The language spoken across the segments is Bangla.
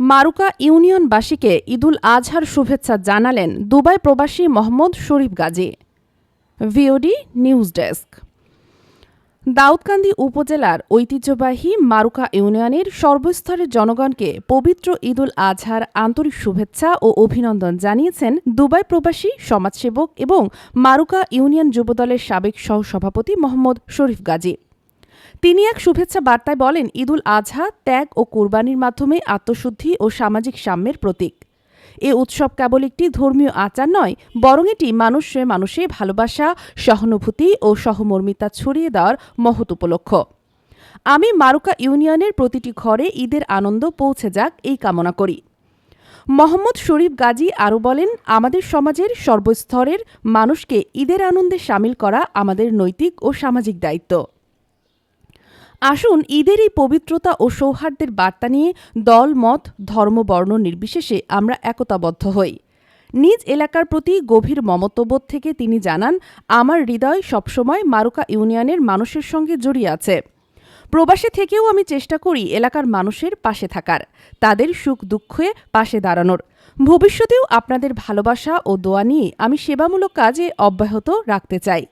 মারুকা ইউনিয়নবাসীকে ঈদুল আজহার শুভেচ্ছা জানালেন দুবাই প্রবাসী Mohammad Sharif Gazi. VOD news desk Daudkandi উপজেলার ঐতিহ্যবাহী মারুকা ইউনিয়নের সর্বস্তরের জনগণকে পবিত্র ঈদুল আজহার আন্তরিক শুভেচ্ছা ও অভিনন্দন জানিয়েছেন দুবাই প্রবাসী সমাজসেবক এবং মারুকা ইউনিয়ন যুবদলের সাবেক সহসভাপতি মোহাম্মদ শরীফ গাজী। তিনি এক শুভেচ্ছা বার্তায় বলেন, ঈদুল আজহা ত্যাগ ও কোরবানির মাধ্যমে আত্মশুদ্ধি ও সামাজিক সাম্যের প্রতীক। এ উৎসব কেবল একটি ধর্মীয় আচার নয়, বরং এটি মানুষে মানুষে ভালোবাসা, সহানুভূতি ও সহমর্মিতা ছড়িয়ে দেওয়ার মহৎ উপলক্ষ। আমি মারুকা ইউনিয়নের প্রতিটি ঘরে ঈদের আনন্দ পৌঁছে যাক এই কামনা করি। মোহাম্মদ শরীফ গাজী আরও বলেন, আমাদের সমাজের সর্বস্তরের মানুষকে ঈদের আনন্দে সামিল করা আমাদের নৈতিক ও সামাজিক দায়িত্ব। আসুন ঈদের এই পবিত্রতা ও সৌহার্দ্যের বার্তা নিয়ে দল, মত, ধর্ম, বর্ণ নির্বিশেষে আমরা একতাবদ্ধ হই। নিজ এলাকার প্রতি গভীর মমত্ববোধ থেকে তিনি জানান, আমার হৃদয় সবসময় মারুকা ইউনিয়নের মানুষের সঙ্গে জড়িয়ে আছে। প্রবাসে থেকেও আমি চেষ্টা করি এলাকার মানুষের পাশে থাকার, তাদের সুখ দুঃখে পাশে দাঁড়ানোর। ভবিষ্যতেও আপনাদের ভালোবাসা ও দোয়া নিয়ে আমি সেবামূলক কাজে অব্যাহত রাখতে চাই।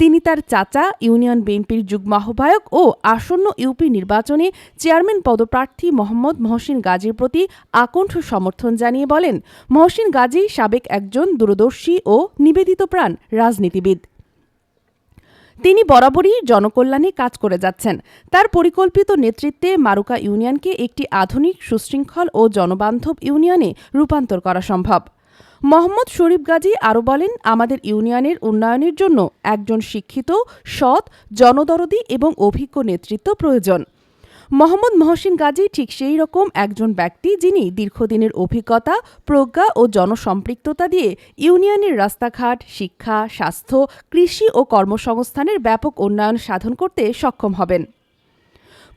তিনি তার চাচা, ইউনিয়ন বিএনপির যুগ্ম আহ্বায়ক ও আসন্ন ইউপি নির্বাচনে চেয়ারম্যান পদপ্রার্থী মোহাম্মদ মহসিন গাজীর প্রতি আকণ্ঠ সমর্থন জানিয়ে বলেন, মহসিন গাজী সাবেক একজন দূরদর্শী ও নিবেদিত প্রাণ, রাজনীতিবিদ। তিনি বরাবরই জনকল্যাণে কাজ করে যাচ্ছেন। তার পরিকল্পিত নেতৃত্বে মারুকা ইউনিয়নকে একটি আধুনিক সুশৃঙ্খল ও জনবান্ধব ইউনিয়নে রূপান্তর করা সম্ভব। মোহাম্মদ শরীফ গাজী আরও বলেন, আমাদের ইউনিয়নের উন্নয়নের জন্য একজন শিক্ষিত, সৎ, জনদরদি এবং অভিজ্ঞ নেতৃত্ব প্রয়োজন। মোহাম্মদ মহসিন গাজী ঠিক সেই রকম একজন ব্যক্তি যিনি দীর্ঘদিনের অভিজ্ঞতা, প্রজ্ঞা ও জনসম্পৃক্ততা দিয়ে ইউনিয়নের রাস্তাঘাট, শিক্ষা, স্বাস্থ্য, কৃষি ও কর্মসংস্থানের ব্যাপক উন্নয়ন সাধন করতে সক্ষম হবেন।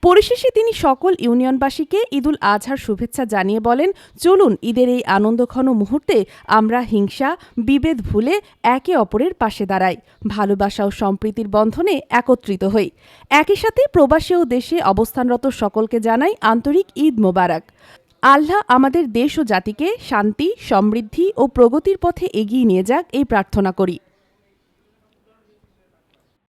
পরিশেষে তিনি সকল ইউনিয়নবাসীকে ঈদুল আজহার শুভেচ্ছা জানিয়ে বলেন, চলুন ঈদের এই আনন্দঘন মুহূর্তে আমরা হিংসা, বিভেদ ভুলে একে অপরের পাশে দাঁড়াই, ভালোবাসা ও সম্প্রীতির বন্ধনে একত্রিত হই। একই সাথে প্রবাসী ও দেশে অবস্থানরত সকলকে জানাই আন্তরিক ঈদ মোবারক। আল্লাহ আমাদের দেশ ও জাতিকে শান্তি, সমৃদ্ধি ও প্রগতির পথে এগিয়ে নিয়ে যাক এই প্রার্থনা করি।